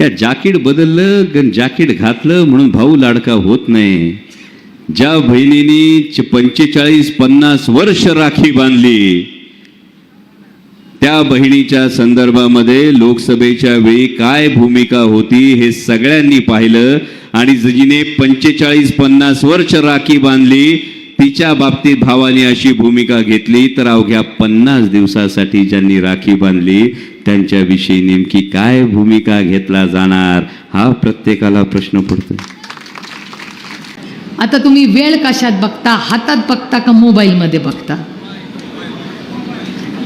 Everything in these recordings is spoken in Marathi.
का जाकीट बदललं जाकीट घातलं म्हणून भाऊ लाडका होत नाही. ज्या बहिणीनी पंचेचाळीस पन्नास वर्ष राखी बांधली त्या बहिणीच्या संदर्भामध्ये लोकसभेच्या वेळी काय भूमिका होती हे सगळ्यांनी पाहिलं आणि जिने पंचेचाळीस पन्नास वर्ष राखी बांधली तिच्या बाबतीत भावाने अशी भूमिका घेतली तर अवघ्या पन्नास दिवसासाठी ज्यांनी राखी बांधली त्यांच्याविषयी नेमकी काय भूमिका घेतला जाणार हा प्रत्येकाला प्रश्न पडतो आता तुम्ही वेळ कशात बघता? हातात बघता का मोबाईलमध्ये बघता?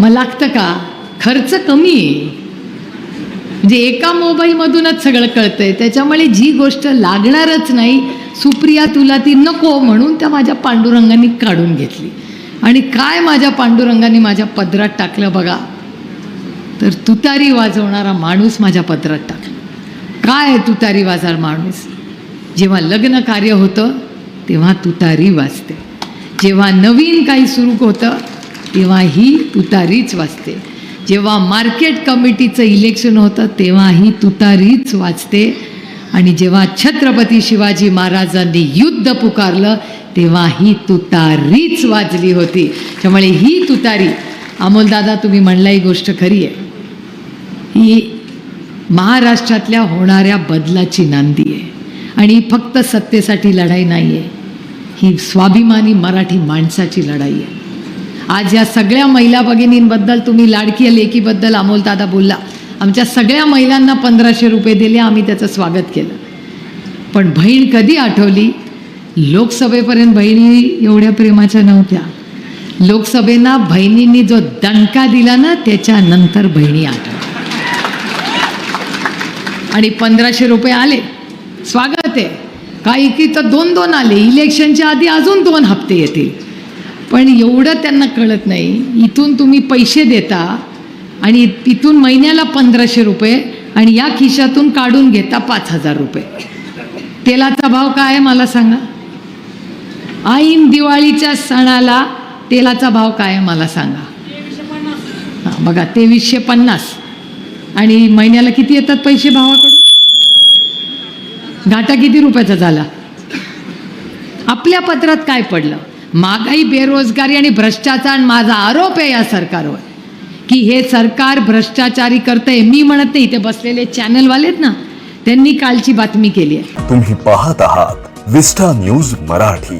मग लागतं का? खर्च कमी आहे. म्हणजे एका मोबाईलमधूनच सगळं कळतंय. त्याच्यामुळे जी गोष्ट लागणारच नाही सुप्रिया तुला ती नको म्हणून त्या माझ्या पांडुरंगाने काढून घेतली. आणि काय माझ्या पांडुरंगाने माझ्या पदरात टाकलं बघा? तर तुतारी वाजवणारा माणूस माझ्या पदरात टाकला. काय आहे तुतारी वाजणार माणूस? जेव्हा लग्न कार्य होतं तेव्हा तुतारी वाजते. जेव्हा नवीन काही सुरू होतं तेव्हा ही तुतारीच वाजते. जेव्हा मार्केट कमिटीचं इलेक्शन होतं तेव्हा ही तुतारीच वाजते. आणि जेव्हा छत्रपती शिवाजी महाराजांनी युद्ध पुकारलं तेव्हा ही तुतारीच वाजली होती. त्यामुळे ही तुतारी अमोलदादा तुम्ही म्हणला ही गोष्ट खरी आहे. ही महाराष्ट्रातल्या होणाऱ्या बदलाची नांदी आहे. आणि फक्त सत्तेसाठी लढाई नाही आहे ही स्वाभिमानी मराठी माणसाची लढाई आहे. आज या सगळ्या महिला भगिनींबद्दल तुम्ही लाडकी लेकीबद्दल अमोलदादा बोलला. आमच्या सगळ्या महिलांना पंधराशे रुपये दिले आम्ही त्याचं स्वागत केलं. पण बहीण कधी आठवली? लोकसभेपर्यंत बहिणी एवढ्या प्रेमाच्या नव्हत्या. लोकसभेना बहिणींनी जो दणका दिला ना त्याच्यानंतर बहिणी आठवल्या आणि पंधराशे रुपये आले. स्वागत आहे. काही की तर दोन दोन आले. इलेक्शनच्या आधी अजून दोन हप्ते येतील. पण एवढं त्यांना कळत नाही. इथून तुम्ही पैसे देता आणि इथून महिन्याला पंधराशे रुपये आणि या खिशातून काढून घेता पाच हजार रुपये. तेलाचा भाव काय आहे मला सांगा? ऐन दिवाळीच्या सणाला तेलाचा भाव काय आहे मला सांगा? हां बघा तेवीसशे पन्नास. आणि महिन्याला किती येतात पैसे भावाकडून? घाटा किती रुपयाचा झाला? आपल्या पत्रात काय पडलं? महागाई बेरोजगारी आणि भ्रष्टाचार माझा आरोप आहे या सरकारवर. की हे सरकार भ्रष्टाचारी करतंय. मी म्हणत नाही इथे बसलेले चॅनलवालेत ना त्यांनी कालची बातमी केली आहे. तुम्ही पाहत आहात विस्टा न्यूज मराठी.